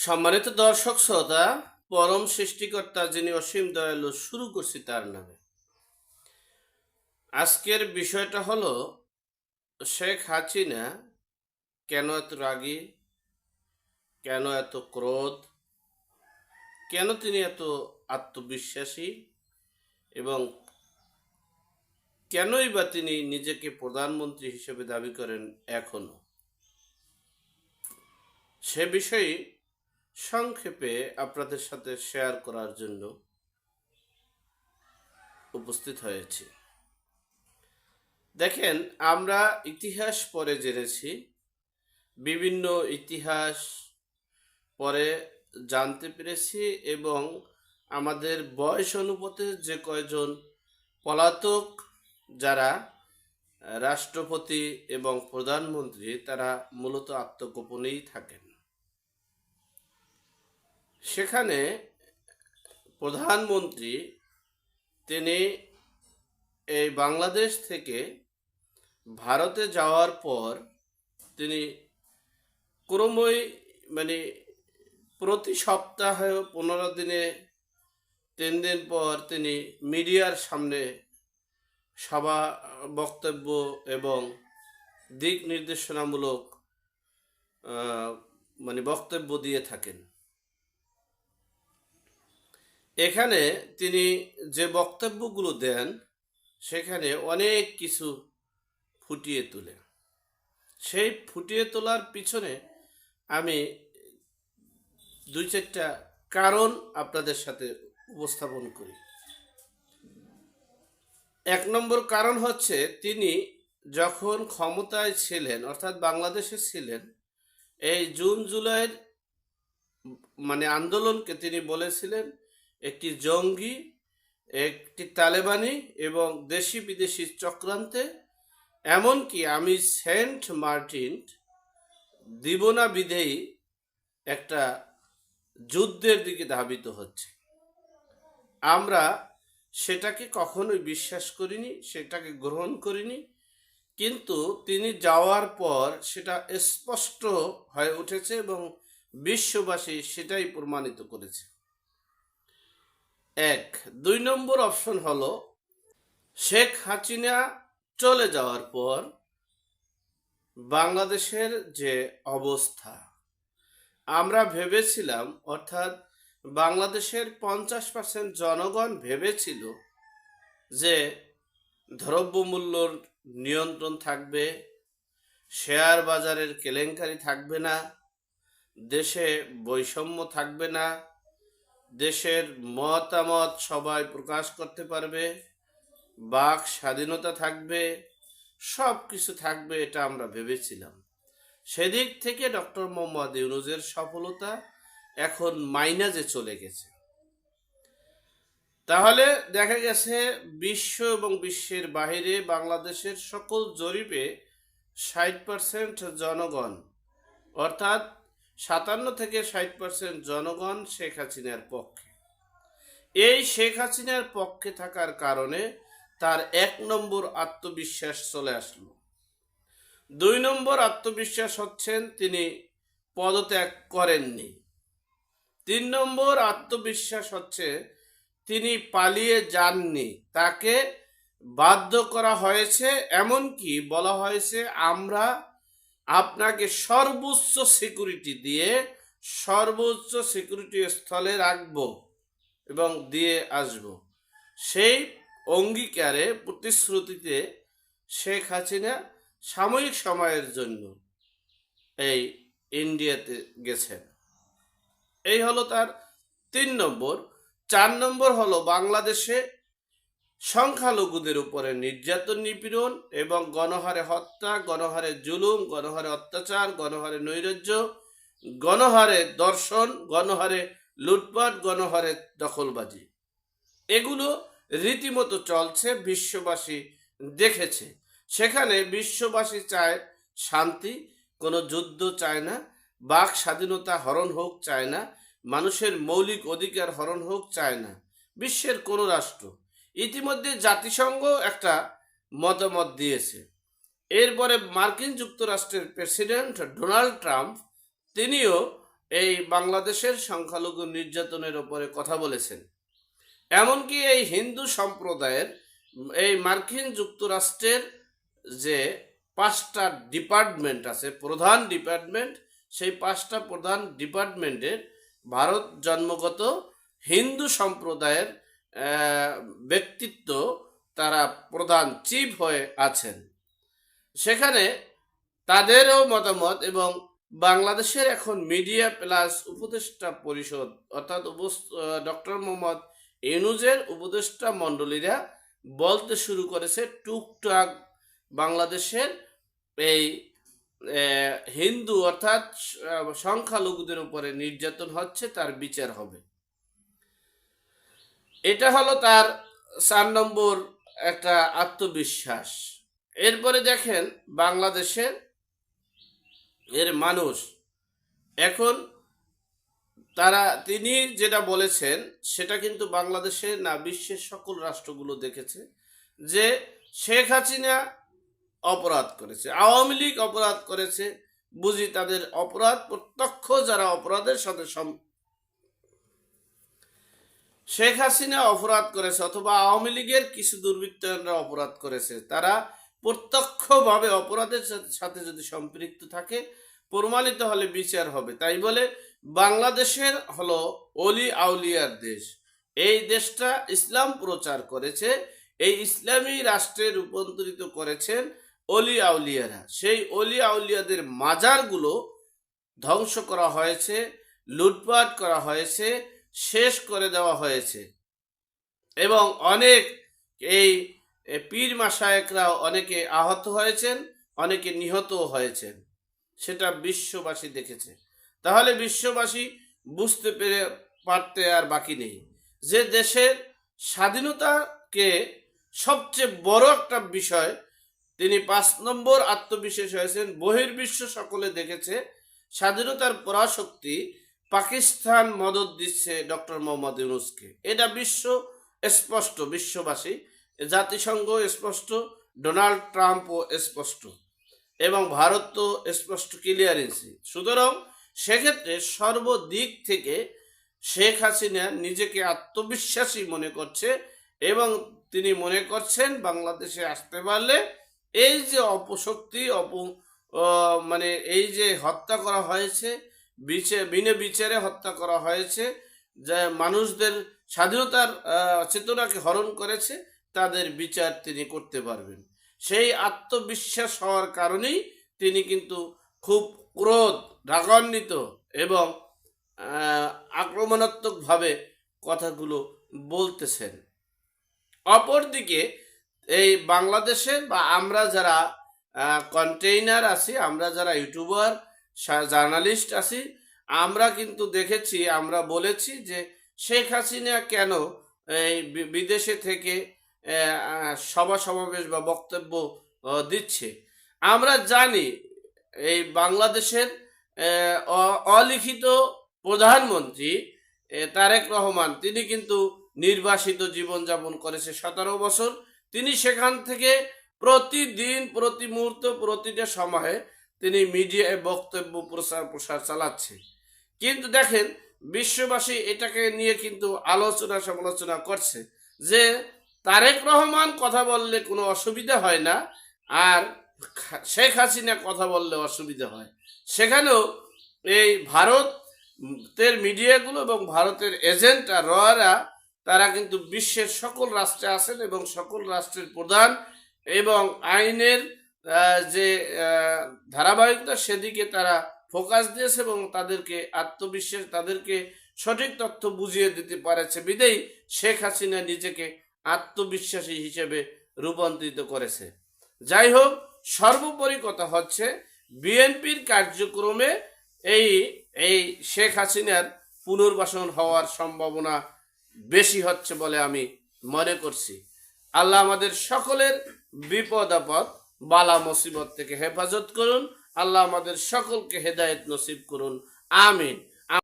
সম্মানিত দর্শক, শ্রোতা, পরম সৃষ্টিকর্তা যিনি অসীম দয়ালু শুরু করছি তার নামে। আজকের বিষয়টা হলো, শেখ হাসিনা কেন এত রাগী? কেন এত ক্রোধ? কেন তিনি এত আত্মবিশ্বাসী? এবং কেনই বা তিনি নিজেকে প্রধানমন্ত্রী হিসেবে দাবি করেন এখনও? সে বিষয়ে সংক্ষেপে আপনাদের সাথে শেয়ার করার জন্য উপস্থিত হয়েছি। দেখেন, আমরা ইতিহাস পরে জেনেছি, বিভিন্ন ইতিহাস পরে জানতে পেরেছি এবং আমাদের বয়স অনুপাতে যে কয়জন পলাতক, যারা রাষ্ট্রপতি এবং প্রধানমন্ত্রী, তারা মূলত আত্মগোপনেই থাকেন। সেখানে প্রধানমন্ত্রী তিনি এই বাংলাদেশ থেকে ভারতে যাওয়ার পর তিনি ক্রমই মানে প্রতি সপ্তাহে পনেরো দিনে তিন দিন পর তিনি মিডিয়ার সামনে সভা, বক্তব্য এবং দিক নির্দেশনামূলক মানে বক্তব্য দিয়ে থাকেন। এখানে তিনি যে বক্তব্যগুলো দেন, সেখানে অনেক কিছু ফুটিয়ে তোলে সেই ফুটিয়ে তোলার পিছনে আমি দুই চারটা কারণ আপনাদের সাথে উপস্থাপন করি। এক নম্বর কারণ হচ্ছে তিনি যখন ক্ষমতায় ছিলেন, অর্থাৎ বাংলাদেশে ছিলেন, এই জুন, জুলাইয়ের মানে আন্দোলনকে তিনি বলেছিলেন একটি জঙ্গি, একটি তালেবানি এবং দেশি বিদেশি চক্রান্তে, এমনকি আমি সেন্ট মার্টিন দিব না বিধেই একটা যুদ্ধের দিকে ধাবিত হচ্ছে। আমরা সেটাকে কখনোই বিশ্বাস করিনি, সেটাকে গ্রহণ করিনি, কিন্তু তিনি যাওয়ার পর সেটা স্পষ্ট হয়ে উঠেছে এবং বিশ্ববাসী সেটাই প্রমাণিত করেছে। এক। দুই নম্বর অপশন হলো, শেখ হাসিনা চলে যাওয়ার পর বাংলাদেশের যে অবস্থা, আমরা ভেবেছিলাম, অর্থাৎ বাংলাদেশের পঞ্চাশ পার্সেন্ট জনগণ ভেবেছিল যে দ্রব্যমূল্যর নিয়ন্ত্রণ থাকবে, শেয়ার বাজারের কেলেঙ্কারি থাকবে না, দেশে বৈষম্য থাকবে না দেশের মতামত সবাই প্রকাশ করতে পারবে, বাক স্বাধীনতা থাকবে, সব কিছু থাকবে এটা আমরা ভেবেছিলাম। সেদিক থেকে ডক্টর মোহাম্মদ ইউনুজের সফলতা এখন মাইনাজে চলে গেছে। তাহলে দেখা গেছে বিশ্ব এবং বিশ্বের বাইরে বাংলাদেশের সকল জরিপে ষাট পার্সেন্ট জনগণ, অর্থাৎ সাতান্ন থেকে ষাট পার্সেন্ট জনগণ শেখ হাসিনার পক্ষে। এই শেখ হাসিনার পক্ষে থাকার কারণে তার এক নম্বর আত্মবিশ্বাস চলে আসলো। দুই নম্বর আত্মবিশ্বাস হচ্ছেন তিনি পদত্যাগ করেননি। তিন নম্বর আত্মবিশ্বাস হচ্ছে তিনি পালিয়ে যাননি। তাকে বাধ্য করা হয়েছে, এমনকি বলা হয়েছে, আমরা আপনাকে সর্বোচ্চ সিকিউরিটি দিয়ে সর্বোচ্চ সিকিউরিটি স্থলে রাখব এবং দিয়ে আসব। সেই অঙ্গীকারে, প্রতিশ্রুতিতে শেখ হাসিনা সাময়িক সময়ের জন্য এই ইন্ডিয়াতে গেছেন। এই হলো তার তিন নম্বর। চার নম্বর হলো বাংলাদেশে সংখ্যালঘুদের উপরে নির্যাতন, নিপীড়ন এবং গণহারে হত্যা, গণহারে জুলুম, গণহারে অত্যাচার, গণহারে নৈরাজ্য, গণহারে দর্শন, গণহারে লুটপাট, গণহারে দখলবাজি। এগুলো রীতিমতো চলছে, বিশ্ববাসী দেখেছে। সেখানে বিশ্ববাসী চায় শান্তি, কোনো যুদ্ধ চায় না, বাক স্বাধীনতা হরণ হোক চায় না, মানুষের মৌলিক অধিকার হরণ হোক চায় না, বিশ্বের কোনো রাষ্ট্র ইতিমধ্যে জাতিসংঘ একটা মতামত দিয়েছে। এরপরে মার্কিন যুক্তরাষ্ট্রের প্রেসিডেন্ট ডোনাল্ড ট্রাম্প তিনিও এই বাংলাদেশের সংখ্যালঘু নির্যাতনের ওপরে কথা বলেছেন। এমনকি এই হিন্দু সম্প্রদায়ের, এই মার্কিন যুক্তরাষ্ট্রের যে পাঁচটা ডিপার্টমেন্ট আছে, প্রধান ডিপার্টমেন্ট, সেই পাঁচটা প্রধান ডিপার্টমেন্টের ভারত জন্মগত হিন্দু সম্প্রদায়ের ব্যক্তিত্ব তারা প্রধান চিফ হয়ে আছেন। সেখানে তাদেরও মতামত এবং বাংলাদেশের এখন মিডিয়া প্লাস উপদেষ্টা পরিষদ অর্থাৎ ডক্টর মোহাম্মদ ইনুজের উপদেষ্টা মণ্ডলীরা বলতে শুরু করেছে, টুকটাক বাংলাদেশের এই হিন্দু অর্থাৎ সংখ্যালঘুদের উপরে নির্যাতন হচ্ছে, তার বিচার হবে। এটা হলো তার চার নম্বর একটা আত্মবিশ্বাস। এরপরে দেখেন বাংলাদেশের এর মানুষ। এখন তারা, তিনি যেটা বলেছেন, সেটা কিন্তু বাংলাদেশে না, বিশ্বের সকল রাষ্ট্রগুলো দেখেছে যে শেখ হাসিনা অপরাধ করেছে। আওয়ামী লীগ অপরাধ করেছে। বুঝি তাদের অপরাধ, প্রত্যক্ষ যারা অপরাধের সাথে শেখ হাসিনা অপরাধ করেছে অথবা আওয়ামী লীগের কিছু দুর্বৃত্তরা অপরাধ করেছে। তারা প্রত্যক্ষভাবে অপরাধের সাথে- যদি সম্পৃক্ত থাকে, প্রমাণিত হলে বিচার হবে। তাই বলে বাংলাদেশের হলো অলি আউলিয়ার দেশ। এই দেশটা ইসলাম প্রচার করেছে, এই ইসলামী রাষ্ট্রে রূপান্তরিত করেছেন অলি আউলিয়ারা। সেই অলি আউলিয়াদের মাজারগুলো ধ্বংস করা হয়েছে, লুটপাট করা হয়েছে শেষ করে দেওয়া হয়েছে। এবং অনেক এই পীর মাসায়েকরাও অনেকে আহত হয়েছেন, অনেকে নিহতও হয়েছেন। সেটা বিশ্ববাসী দেখেছে। তাহলে বিশ্ববাসী বুঝতে পেরে পারতে আর বাকি নেই। যে দেশের স্বাধীনতাকে সবচেয়ে বড় একটা বিষয়, তিনি পাঁচ নম্বর আত্মবিশ্বাস হয়েছেন, বহির্বিশ্ব সকলে দেখেছে, স্বাধীনতার পরাশক্তি পাকিস্তান মদত দিচ্ছে ডক্টর মোহাম্মদ ইউনুসকে। এটা বিশ্ব স্পষ্ট, বিশ্ববাসী। জাতিসংঘ স্পষ্ট, ডোনাল্ড ট্রাম্পও স্পষ্ট। এবং ভারত তো স্পষ্ট ক্লিয়ারেন্সি সুতরাং সেক্ষেত্রে সর্বদিক থেকে শেখ হাসিনা নিজেকে আত্মবিশ্বাসী মনে করছে এবং তিনি মনে করছেন বাংলাদেশে আসতে পারলে এই যে অপশক্তি, অপ মানে এই যে হত্যা করা হয়েছে বিচে, বিনে বিচারে হত্যা করা হয়েছে, যে মানুষদের স্বাধীনতার চেতনাকে হরণ করেছে, তাদের বিচার তিনি করতে পারবেন। সেই আত্মবিশ্বাস হওয়ার কারণেই তিনি কিন্তু খুব ক্রোধ, রাগান্বিত এবং আক্রমণাত্মকভাবে কথাগুলো বলতেছেন। অপরদিকে এই বাংলাদেশে বা আমরা যারা কন্টেইনার আছি, আমরা যারা ইউটিউবার জার্নালিস্ট আছি। আমরা কিন্তু দেখেছি, আমরা বলেছি যে শেখ হাসিনা কেন এই বিদেশে থেকে সভা সমাবেশ বা বক্তব্য দিচ্ছে। আমরা জানি এই বাংলাদেশের অলিখিত প্রধানমন্ত্রী তারেক রহমান, তিনি কিন্তু নির্বাসিত জীবনযাপন করেছে সতেরো বছর। তিনি সেখান থেকে প্রতিদিন, প্রতি মুহূর্ত, প্রতিটা সময়ে তিনি মিডিয়ায় বক্তব্য প্রচার প্রসার চালাচ্ছে। কিন্তু দেখেন, বিশ্ববাসী এটাকে নিয়ে কিন্তু আলোচনা সমালোচনা করছে যে, তারেক রহমান কথা বললে কোনো অসুবিধা হয় না, আর শেখ হাসিনা কথা বললে অসুবিধা হয়। সেখানেও এই ভারতের মিডিয়াগুলো এবং ভারতের এজেন্ট আর রয়ারা, তারা কিন্তু বিশ্বের সকল রাষ্ট্রে আছেন এবং সকল রাষ্ট্রের প্রধান এবং আইনের যে ধারাবাহিকতা সেদিকে তারা ফোকাস দিয়েছে এবং তাদেরকে আত্মবিশ্বাস, তাদেরকে সঠিক তথ্য বুঝিয়ে দিতে পারেছে। বিদেই শেখ হাসিনা নিজেকে আত্মবিশ্বাসী হিসেবে রূপান্তরিত করেছে। যাই হোক, সর্বোপরি কথা হচ্ছে, বিএনপির কার্যক্রমে এই এই শেখ হাসিনার পুনর্বাসন হওয়ার সম্ভাবনা বেশি হচ্ছে বলে আমি মনে করছি। আল্লাহ আমাদের সকলের বিপদ আপদ বালা মুসিবত থেকে হেফাজত করুন। আল্লাহ আমাদের সকলকে হেদায়ত নসিব করুন। আমিন।